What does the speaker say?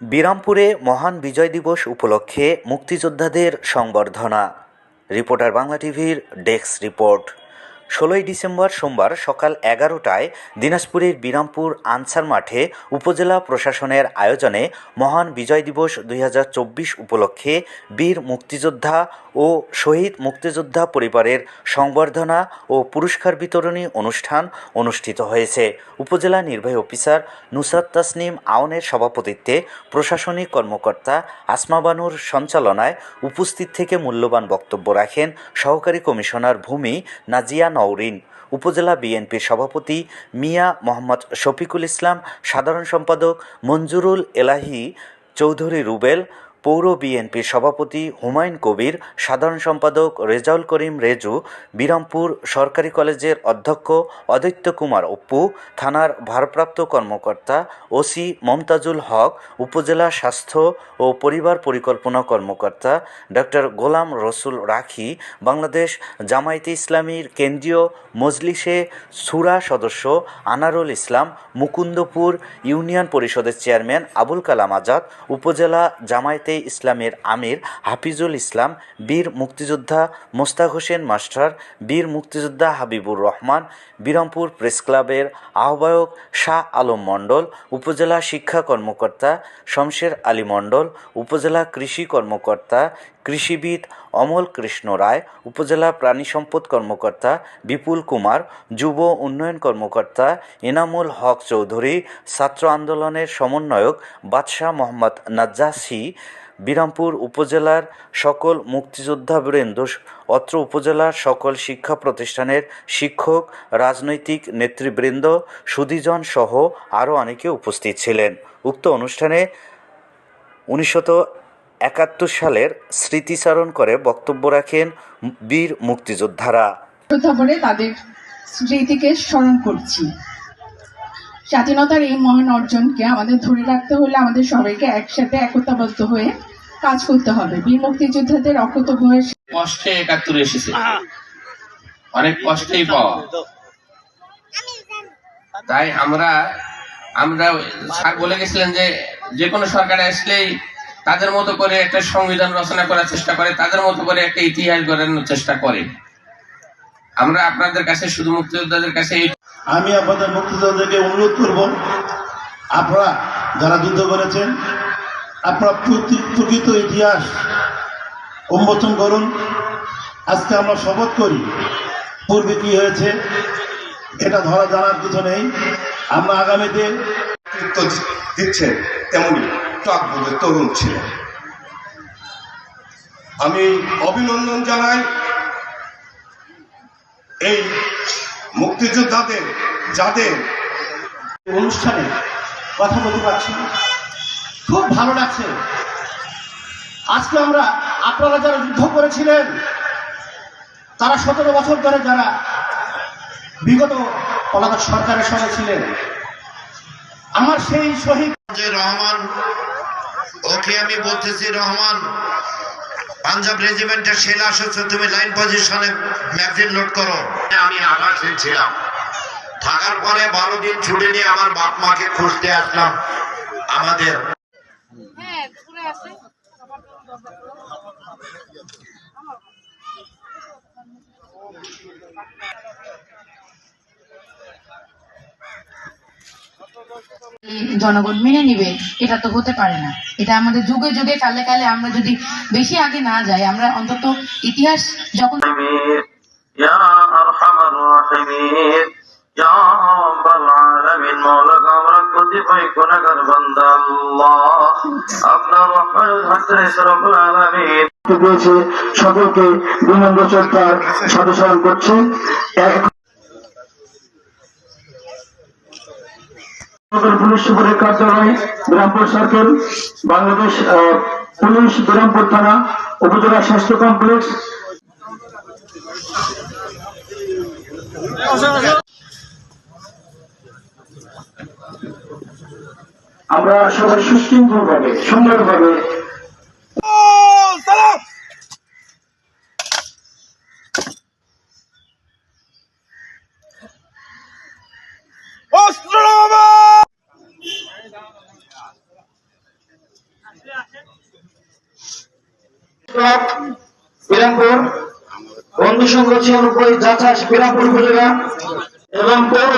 বিরামপুরে মহান বিজয় দিবস উপলক্ষে মুক্তিযোদ্ধাদের সংবর্ধনা। রিপোর্টার বাংলা টিভির ডেস্ক রিপোর্ট। ষোলোই ডিসেম্বর সোমবার সকাল এগারোটায় দিনাজপুরের বিরামপুর আনসার মাঠে উপজেলা প্রশাসনের আয়োজনে মহান বিজয় দিবস দুই হাজার চব্বিশ উপলক্ষে বীর মুক্তিযোদ্ধা ও শহীদ মুক্তিযোদ্ধা পরিবারের সংবর্ধনা ও পুরস্কার বিতরণী অনুষ্ঠান অনুষ্ঠিত হয়েছে। উপজেলা নির্বাহী অফিসার নুসরাত তাসনিম আওনের সভাপতিত্বে প্রশাসনিক কর্মকর্তা আসমা বানুর সঞ্চালনায় উপস্থিত থেকে মূল্যবান বক্তব্য রাখেন সহকারী কমিশনার ভূমি নাজিয়া নওরিন উপজেলা বিএনপির সভাপতি মিয়া মোহাম্মদ শফিকুল ইসলাম সাধারণ সম্পাদক মঞ্জুরুল এলাহি চৌধুরী রুবেল পৌর বিএনপির সভাপতি হুমায়ুন কবির, সাধারণ সম্পাদক রেজাউল করিম রেজু, বিরামপুর সরকারি কলেজের অধ্যক্ষ অদৈত্য কুমার অপ্পু, থানার ভারপ্রাপ্ত কর্মকর্তা ওসি মমতাজুল হক, উপজেলা স্বাস্থ্য ও পরিবার পরিকল্পনা কর্মকর্তা ডক্টর গোলাম রসুল রাখি, বাংলাদেশ জামায়াতে ইসলামীর কেন্দ্রীয় মজলিসে সুরা সদস্য আনারুল ইসলাম, মুকুন্দপুর ইউনিয়ন পরিষদের চেয়ারম্যান আবুল কালাম আজাদ, উপজেলা জামায়াতে ইসলামের আমির হাফিজুল ইসলাম, বীর মুক্তিযোদ্ধা মোস্তাক হোসেন মাস্টার, বীর মুক্তিযোদ্ধা হাবিবুর রহমান, বিরামপুর প্রেস ক্লাবের আহ্বায়ক শাহ আলম মণ্ডল, উপজেলা শিক্ষা কর্মকর্তা শমশের আলী মণ্ডল, উপজেলা কৃষি কর্মকর্তা কৃষিবিদ অমল কৃষ্ণ রায়, উপজেলা প্রাণী সম্পদ কর্মকর্তা বিপুল কুমার, যুব উন্নয়ন কর্মকর্তা এনামুল হক চৌধুরী, ছাত্র আন্দোলনের সমন্বয়ক বাদশাহ মোহাম্মদ নাজ্জাসি, বিরামপুর উপজেলার সকল মুক্তিযোদ্ধাবৃন্দ অত্র উপজেলার সকল শিক্ষা প্রতিষ্ঠানের শিক্ষক, রাজনৈতিক নেতৃবৃন্দ, সুধীজন সহ আরও অনেকে উপস্থিত ছিলেন। উক্ত অনুষ্ঠানে উনিশশত একাত্তর সালের স্মৃতিচারণ করে বক্তব্য রাখেন বীর মুক্তিযোদ্ধারা। তাদের স্মৃতিকে স্মরণ করছি। স্বাধীনতার এই মহান অর্জনকে আমাদের ধরে রাখতে হলে আমাদের সবাইকে একসাথে একতাবদ্ধ হয়ে কাজ করতে হবে। বীর মুক্তিযোদ্ধাদের অকুত বয়স কষ্টে একাত্তরে এসেছে। অনেক কষ্টেই পাওয়া। তাই আমরা আমরা স্যার বলে গেছিলেন যে যে কোনো সরকার আসলেই তাদের মতো করে একটা সংবিধান রচনা করার চেষ্টা করে তাদের মতো করে একটা ইতিহাস গড়ানোর চেষ্টা করে। আমরা আপনাদের কাছে শুধু মুক্তিযোদ্ধাদের কাছে আমি আপনাদের মুক্তিযোদ্ধাদেরকে অনুরোধ করব আপনারা যারা যুদ্ধ করেছেন আপনারা প্রতি- প্রকৃত ইতিহাস উন্মোচন করুন। আজকে আমরা শপথ করি পূর্বে কি হয়েছে এটা ধরা জানার কিছু নেই। আমরা আগামীতে দিচ্ছে তেমনি টকবুকে তরুণ ছিলেন আমি অভিনন্দন জানাই এই মুক্তিযোদ্ধাদের, যাদের অনুষ্ঠানে কথা বলতে পারছি খুব ভালো লাগছে। আজকে আমরা আপনারা যারা যুদ্ধ করেছিলেন, তারা সতেরো বছর ধরে যারা বিগত পলাতক সরকারের সঙ্গে ছিলেন আমার সেই শহীদ রহমান ওকে আমি বলতেছি রহমান পাঞ্জাব রেজিমেন্টের সেনা আসছো তুমি লাইন পজিশনে ম্যাগজিন লোড করো। আমি আকাশে ছিলাম। থাকার পরে বারো দিন ছুটি নিয়ে আমার বাপ মাকে খুঁজতে আসলাম আমাদের। জনগণ মেনে নিবে এটা তো হতে পারে না। এটা আমাদের যুগে যুগে কালে কালে আমরা যদি বেশি আগে না যাই আমরা অন্তত ইতিহাস যখন সকলকে বিনম্র শ্রদ্ধার সদস্য করছে। এক পুলিশ সুপারের কার্যালয় বিরামপুর সার্কেল, বাংলাদেশ পুলিশ বিরামপুর থানা উপজেলা স্বাস্থ্য কমপ্লেক্স। আমরা সবাই সুশৃঙ্খল ভাবে সুন্দরভাবে বিরামপুর। বন্ধু সংঘ ছিয়ানব্বই যাচাস বিরামপুর উপজেলা এবং পৌর